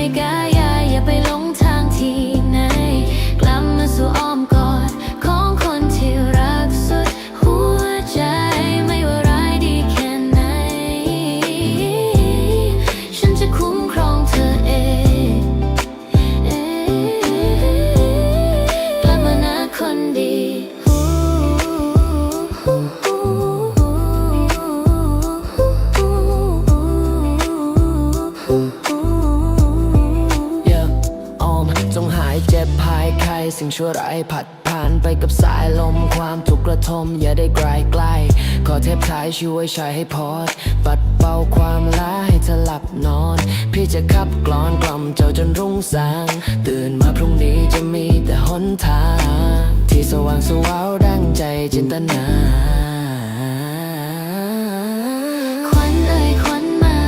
ลั สิ่งชั่วร้ายผัดผ่านไปกับสายลมความทุกข์ระทมอย่าได้ไกลใกล้ ขอเทพท้ายช่วยชายให้พอด ปัดเป่าความล้าให้เธอหลับนอน พี่จะขับกลอนกล่อมเจ้าจนรุ่งสาง ตื่นมาพรุ่งนี้จะมีแต่หนทาง ที่สว่างสวาวดังใจจินตนา